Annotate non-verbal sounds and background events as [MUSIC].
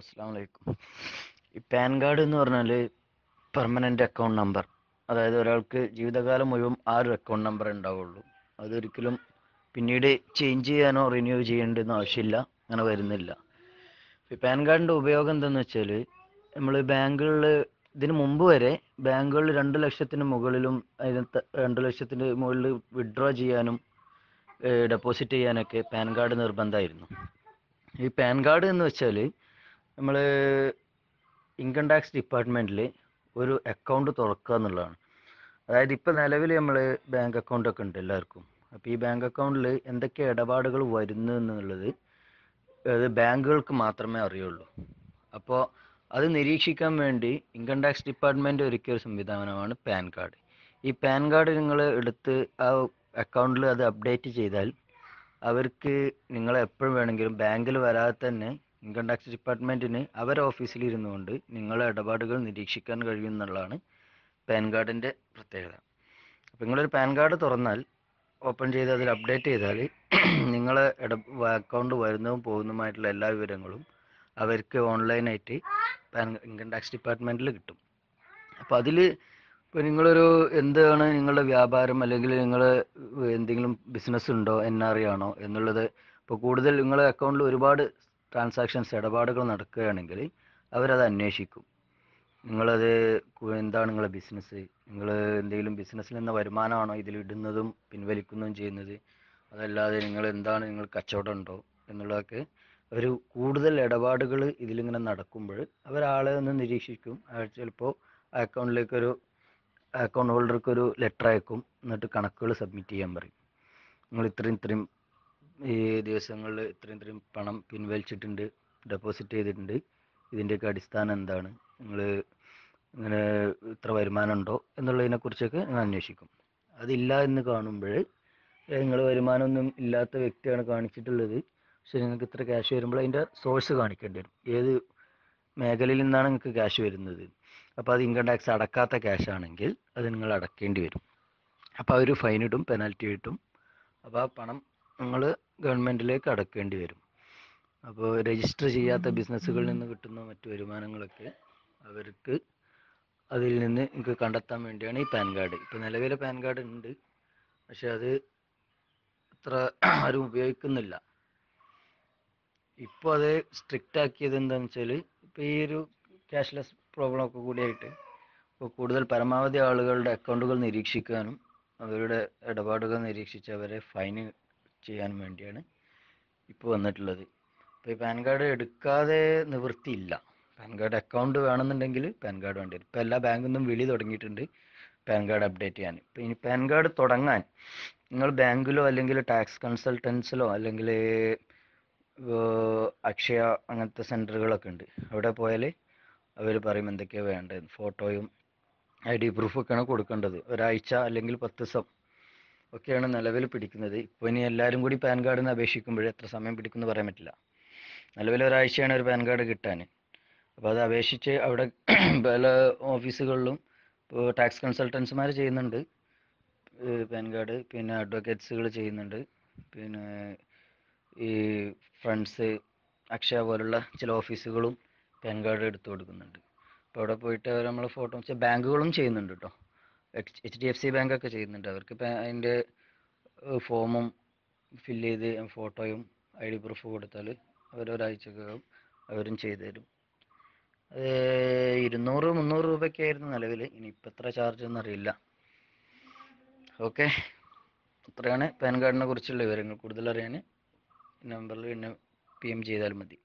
അസ്സാം വലൈക്കും ഈ പാൻ കാർഡ് എന്ന് പറഞ്ഞാൽ പെർമനന്റ് അക്കൗണ്ട് നമ്പർ. അതായത് ഒരാൾക്ക് ജീവിതകാലം മുഴുവൻ ആ ഒരു അക്കൗണ്ട് നമ്പർ ഉണ്ടാവുള്ളൂ. അതൊരിക്കലും പിന്നീട് ചേഞ്ച് ചെയ്യാനോ റിന്യൂ ചെയ്യേണ്ടെന്ന് ആവശ്യമില്ല. അങ്ങനെ വരുന്നില്ല. ഈ പാൻ കാർഡിന്റെ ഉപയോഗം എന്താണെന്ന് വെച്ചാൽ നമ്മൾ ബാങ്കുകളിൽ ഇതിന് മുമ്പ് വരെ ബാങ്കുകളിൽ രണ്ട് ലക്ഷത്തിന് മുകളിലും അതിനകത്ത് രണ്ട് ലക്ഷത്തിന് മുകളിൽ വിഡ്രോ ചെയ്യാനും ഡെപ്പോസിറ്റ് ചെയ്യാനൊക്കെ പാൻ കാർഡ് നിർബന്ധമായിരുന്നു. ഈ പാൻ കാർഡ് എന്ന് വെച്ചാൽ നമ്മൾ ഇൻകം ടാക്സ് ഡിപ്പാർട്ട്മെന്റിൽ ഒരു അക്കൗണ്ട് തുറക്കുക എന്നുള്ളതാണ്. അതായത് ഇപ്പോൾ നിലവിൽ നമ്മൾ ബാങ്ക് അക്കൗണ്ടൊക്കെ ഉണ്ട് എല്ലാവർക്കും. അപ്പോൾ ഈ ബാങ്ക് അക്കൗണ്ടിൽ എന്തൊക്കെ ഇടപാടുകൾ വരുന്നു എന്നുള്ളത് അത് ബാങ്കുകൾക്ക് മാത്രമേ അറിയുള്ളൂ. അപ്പോൾ അത് നിരീക്ഷിക്കാൻ വേണ്ടി ഇൻകം ടാക്സ് ഡിപ്പാർട്ട്മെന്റ് ഒരുക്കിയ ഒരു സംവിധാനമാണ് പാൻ കാർഡ്. ഈ പാൻ കാർഡ് നിങ്ങൾ എടുത്ത് ആ അക്കൗണ്ടിൽ അത് അപ്ഡേറ്റ് ചെയ്താൽ അവർക്ക് നിങ്ങളെ എപ്പോഴും വേണമെങ്കിലും ബാങ്കിൽ വരാതെ തന്നെ ഇൻകം ടാക്സ് ഡിപ്പാർട്ട്മെന്റിന് അവരെ ഓഫീസിൽ ഇരുന്നു കൊണ്ട് നിങ്ങളുടെ ഇടപാടുകൾ നിരീക്ഷിക്കാൻ കഴിയും എന്നുള്ളതാണ് പാൻ കാർഡിന്റെ പ്രത്യേകത. അപ്പോൾ നിങ്ങളൊരു പാൻ കാർഡ് തുറന്നാൽ ഓപ്പൺ ചെയ്ത് അതിൽ അപ്ഡേറ്റ് ചെയ്താൽ [CLEARS THROAT] നിങ്ങളെ ഇട അക്കൗണ്ട് വരുന്നതും പോകുന്നതുമായിട്ടുള്ള എല്ലാ വിവരങ്ങളും അവർക്ക് ഓൺലൈനായിട്ട് പാൻ ഇൻകം ടാക്സ് ഡിപ്പാർട്ട്മെന്റിൽ കിട്ടും. അപ്പോൾ അതിൽ ഇപ്പോൾ നിങ്ങളൊരു എന്താണ് നിങ്ങളുടെ വ്യാപാരം അല്ലെങ്കിൽ നിങ്ങൾ എന്തെങ്കിലും ബിസിനസ് ഉണ്ടോ എൻ ആർ ആണോ എന്നുള്ളത് ഇപ്പോൾ കൂടുതൽ നിങ്ങളുടെ അക്കൗണ്ടിൽ ഒരുപാട് ട്രാൻസാക്ഷൻസ് ഇടപാടുകൾ നടക്കുകയാണെങ്കിൽ അവരത് അന്വേഷിക്കും. നിങ്ങളത് എന്താണ് നിങ്ങളെ ബിസിനസ് നിങ്ങൾ എന്തെങ്കിലും ബിസിനസ്സിൽ നിന്ന് വരുമാനമാണോ ഇതിൽ ഇടുന്നതും പിൻവലിക്കുന്നതും ചെയ്യുന്നത്? അതല്ലാതെ നിങ്ങൾ എന്താണ് നിങ്ങൾ കച്ചവടം ഉണ്ടോ എന്നുള്ളതൊക്കെ ഒരു കൂടുതൽ ഇടപാടുകൾ ഇതിലിങ്ങനെ നടക്കുമ്പോൾ അവരാളെ ഒന്ന് നിരീക്ഷിക്കും. അവർ ചിലപ്പോൾ അക്കൗണ്ടിലേക്കൊരു അക്കൗണ്ട് ഹോൾഡർക്കൊരു ലെറ്റർ അയക്കും. എന്നിട്ട് കണക്കുകൾ സബ്മിറ്റ് ചെയ്യാൻ പറയും. നിങ്ങൾ ഇത്രയും ഇത്രയും ഈ ദിവസങ്ങളിൽ ഇത്രയും ഇത്രയും പണം പിൻവലിച്ചിട്ടുണ്ട് ഡെപ്പോസിറ്റ് ചെയ്തിട്ടുണ്ട്. ഇതിന്റെയൊക്കെ അടിസ്ഥാനം എന്താണ്? നിങ്ങൾ ഇങ്ങനെ ഇത്ര വരുമാനം ഉണ്ടോ എന്നുള്ളതിനെക്കുറിച്ചൊക്കെ ഞാൻ അന്വേഷിക്കും. അതില്ല എന്ന് കാണുമ്പോൾ നിങ്ങൾ വരുമാനമൊന്നും ഇല്ലാത്ത വ്യക്തിയാണ് കാണിച്ചിട്ടുള്ളത്. പക്ഷേ നിങ്ങൾക്ക് ഇത്ര ക്യാഷ് വരുമ്പോൾ അതിന്റെ സോഴ്സ് കാണിക്കേണ്ടി വരും. ഏത് മേഖലയിൽ നിന്നാണ് നിങ്ങൾക്ക് ക്യാഷ് വരുന്നത്? അപ്പോൾ അത് ഇൻകം ടാക്സ് അടക്കാത്ത ക്യാഷ് ആണെങ്കിൽ അത് നിങ്ങൾ അടക്കേണ്ടി വരും. അപ്പോൾ അവർ ഫൈൻ ഇടും പെനാൽറ്റി ഇട്ടും. അപ്പോൾ ആ പണം നിങ്ങൾ ഗവൺമെന്റിലേക്ക് അടക്കേണ്ടി വരും. അപ്പോൾ രജിസ്റ്റർ ചെയ്യാത്ത ബിസിനസ്സുകളിൽ നിന്ന് കിട്ടുന്ന മറ്റു വരുമാനങ്ങളൊക്കെ അവർക്ക് അതിൽ നിന്ന് നിങ്ങൾക്ക് കണ്ടെത്താൻ വേണ്ടിയാണ് ഈ പാൻ കാർഡ്. ഇപ്പോൾ നിലവിലെ പാൻ കാർഡ് ഉണ്ട് പക്ഷെ അത് അത്ര ആരും ഉപയോഗിക്കുന്നില്ല. ഇപ്പോൾ അത് സ്ട്രിക്റ്റ് ആക്കിയത് എന്താണെന്ന് വെച്ചാൽ ഇപ്പോൾ ഈ ഒരു ക്യാഷ്ലെസ് പ്രോബ്ലം ഒക്കെ കൂടിയായിട്ട് ഇപ്പോൾ കൂടുതൽ പരമാവധി ആളുകളുടെ അക്കൗണ്ടുകൾ നിരീക്ഷിക്കാനും അവരുടെ ഇടപാടുകൾ നിരീക്ഷിച്ച് അവരെ ഫൈൻ ചെയ്യാൻ വേണ്ടിയാണ് ഇപ്പോൾ വന്നിട്ടുള്ളത്. ഇപ്പോൾ ഈ പാൻ കാർഡ് എടുക്കാതെ നിവൃത്തിയില്ല. പാൻ കാർഡ് അക്കൗണ്ട് വേണമെന്നുണ്ടെങ്കിൽ പാൻ കാർഡ് വേണ്ടി വരും. ഇപ്പോൾ എല്ലാ ബാങ്കിൽ നിന്നും വിളി തുടങ്ങിയിട്ടുണ്ട് പാൻ കാർഡ് അപ്ഡേറ്റ് ചെയ്യാൻ. ഇപ്പോൾ ഇനി പാൻ കാർഡ് തുടങ്ങാൻ നിങ്ങൾ ബാങ്കിലോ അല്ലെങ്കിൽ ടാക്സ് കൺസൾട്ടൻസിലോ അല്ലെങ്കിൽ അക്ഷയ അങ്ങനത്തെ സെന്ററുകളൊക്കെ ഉണ്ട്. അവിടെ പോയാൽ അവർ പറയും എന്തൊക്കെയാണ് വേണ്ടത് ഫോട്ടോയും ഐ ഡി പ്രൂഫൊക്കെയാണ് കൊടുക്കേണ്ടത്. ഒരാഴ്ച അല്ലെങ്കിൽ പത്ത് ദിവസം ഒക്കെയാണ് നിലവിൽ പിടിക്കുന്നത്. ഇപ്പോൾ ഇനി എല്ലാവരും കൂടി പാൻ കാർഡിന് അപേക്ഷിക്കുമ്പോൾ എത്ര സമയം പിടിക്കുമെന്ന് പറയാൻ പറ്റില്ല. നിലവിൽ ഒരാഴ്ചയാണ് ഒരു പാൻ കാർഡ് കിട്ടാൻ. അപ്പോൾ അത് അപേക്ഷിച്ച് അവിടെ [CLEARS THROAT] പല ഓഫീസുകളിലും ഇപ്പോൾ ടാക്സ് കൺസൾട്ടൻസുമാർ ചെയ്യുന്നുണ്ട്. പാൻ കാർഡ് പിന്നെ അഡ്വക്കേറ്റ്സുകൾ ചെയ്യുന്നുണ്ട്. പിന്നെ ഈ ഫ്രണ്ട്സ് അക്ഷയ പോലുള്ള ചില ഓഫീസുകളും പാൻ കാർഡ് എടുത്തു കൊടുക്കുന്നുണ്ട്. അപ്പോൾ അവിടെ പോയിട്ട് അവർ നമ്മൾ ഫോട്ടോ വെച്ചാൽ ബാങ്കുകളും ചെയ്യുന്നുണ്ട് കേട്ടോ എച്ച് ഡി എഫ് സി ബാങ്കൊക്കെ ചെയ്യുന്നുണ്ട്. അവർക്ക് പാ- അതിന്റെ ഫോമും ഫില്ല് ചെയ്ത് ഫോട്ടോയും ഐ ഡി പ്രൂഫ് കൊടുത്താൽ അവർ ഒരാഴ്ചക്കകം അവരും ചെയ്തു തരും അത് ഇരുന്നൂറ് മുന്നൂറ് രൂപയ്ക്ക് ആയിരുന്നു നിലവിൽ ഇനി ഇപ്പം എത്ര ചാർജ് എന്നറിയില്ല ഓക്കെ ഇത്രയാണ് പാൻ കാർഡിനെ കുറിച്ചുള്ള വിവരങ്ങൾ. കൂടുതൽ അറിയാൻ നമ്പറിൽ എന്നെ പി എം ചെയ്താൽ മതി.